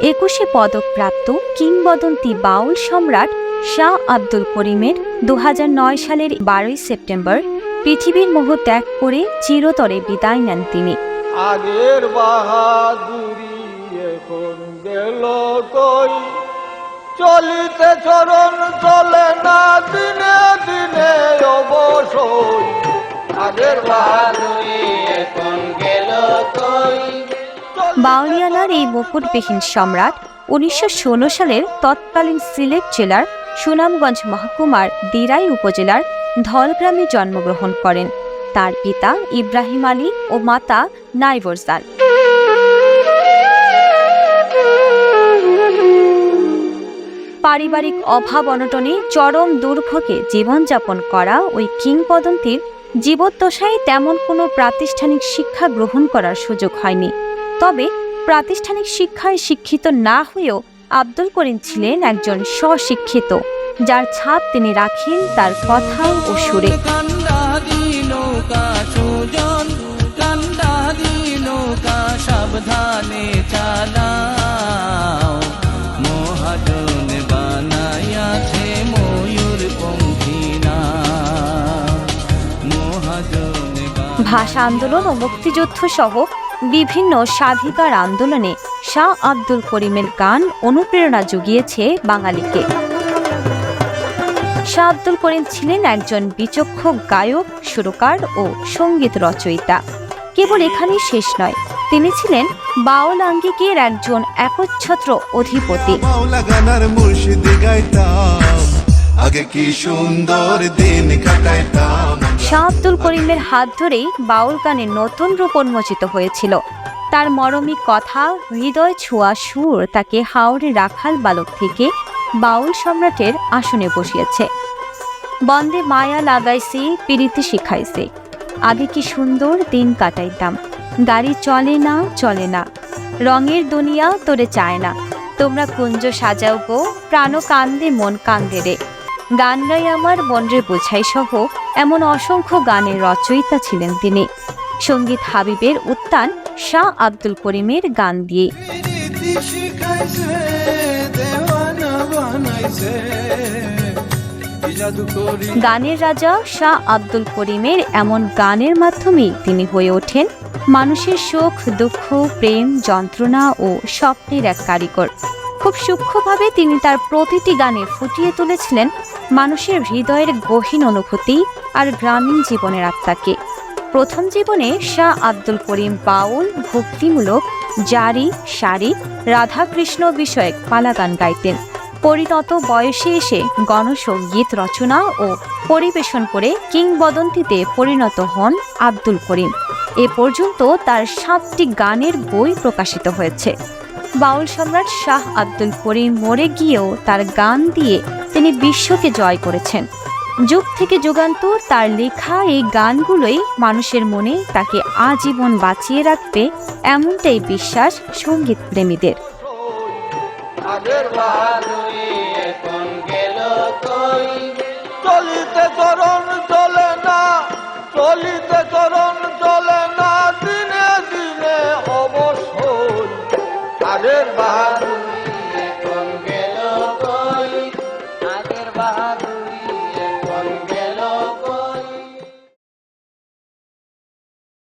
একুশে পদকপ্রাপ্ত কিংবদন্তি বাউল সম্রাট শাহ আব্দুল করিমের দু হাজার নয় সালের বারোই সেপ্টেম্বর পৃথিবীর মোহ ত্যাগ করে চিরতরে বিদায় নেন তিনি। আগের বাহাদুরি এখন গেল কই? চলিতে চরণ চলে না, দিনে দিনে আগের বাহাদুরি বাউলিয়ানার এই মুকুটবিহীন সম্রাট উনিশশো ষোলো সালের তৎকালীন সিলেট জেলার সুনামগঞ্জ মহকুমার দিরাই উপজেলার ধলগ্রামে জন্মগ্রহণ করেন। তার পিতা ইব্রাহিম আলী ও মাতা নাইবরজান পারিবারিক অভাব অনটনে চরম দুর্ভোগে জীবনযাপন করা ওই কিংবদন্তির জীবদ্দশায় তেমন কোনো প্রাতিষ্ঠানিক শিক্ষা গ্রহণ করার সুযোগ হয়নি। তবে প্রাতিষ্ঠানিক শিক্ষায় শিক্ষিত না হয়েও আব্দুল করিম ছিলেন একজন স্বশিক্ষিত যার ছাপ তিনি রাখেন তার কথা ও সুরে। কান্দারি নৌকা সুজন কান্দারি নৌকা সাবধানে চালাও। মহাজন বানাইয়াছে ময়ূর পঙ্খিনা। মহাজন ভাষা আন্দোলন ও মুক্তিযুদ্ধ সহ বিভিন্ন স্বাধিকার আন্দোলনে শাহ আব্দুল করিমের গান অনুপ্রেরণা জুগিয়েছে বাঙালিকে। শাহ আব্দুল করিম ছিলেন একজন বিচক্ষণ গায়ক, সুরকার ও সংগীত রচয়িতা। কেবল এখানেই শেষ নয়, তিনি ছিলেন বাউল আঙ্গিকের একজন একচ্ছত্র অধিপতি। আগে কি সুন্দর দিন কাটাইতাম। শাহ আব্দুল করিমের হাত ধরেই বাউল গানে নতুন রূপ উন্মোচিত হয়েছিল। তার মরমী কথা, হৃদয় ছোঁয়া সুর তাকে হাওড়ে রাখাল বালক থেকে বাউল সম্রাটের আসনে বসিয়েছে। বন্দে মায়া লাগাইছে, পিরিতি শিখাইছে। আগে কি সুন্দর দিন কাটাইতাম। গাড়ি চলে না চলে না। রঙের দুনিয়া তোরে চায় না। তোমরা কুঞ্জ সাজাও গো, প্রাণ কান্দে, মন কান্দে রে। গান গাই আমার বন্ডে বোঝাই সহ এমন অসংখ্য গানের রচয়িতা ছিলেন তিনি। সংগীত হাবিবের উত্তান শাহ আব্দুল করিমের গান দিয়ে। গানের রাজা শাহ আব্দুল করিমের এমন গানের মাধ্যমেই তিনি হয়ে ওঠেন মানুষের সুখ দুঃখ, প্রেম, যন্ত্রণা ও স্বপ্নের এক কারিগর। খুব সূক্ষ্মভাবে তিনি তার প্রতিটি গানে ফুটিয়ে তুলেছিলেন মানুষের হৃদয়ের গহীন অনুভূতি আর গ্রামীণ জীবনের আত্মাকে। প্রথম জীবনে শাহ আব্দুল করিম বাউল, ভক্তিমূলক, জারি, সারি, রাধাকৃষ্ণ বিষয়ক পালা গান গাইতেন। পরিণত বয়সে এসে গণসঙ্গীত রচনা ও পরিবেশন করে কিংবদন্তিতে পরিণত হন আব্দুল করিম। এ পর্যন্ত তার সাতটি গানের বই প্রকাশিত হয়েছে। বাউল সম্রাট শাহ আব্দুল করিম মরে গিয়েও তার গান দিয়ে তিনি বিশ্বকে জয় করেছেন। যুগ থেকে যুগান্তর তার লেখা এই গানগুলোই মানুষের মনে তাকে আজীবন বাঁচিয়ে রাখবে এমনটাই বিশ্বাস সংগীত প্রেমীদের। চলিতে চরণ চলে না, চলিতে চরণ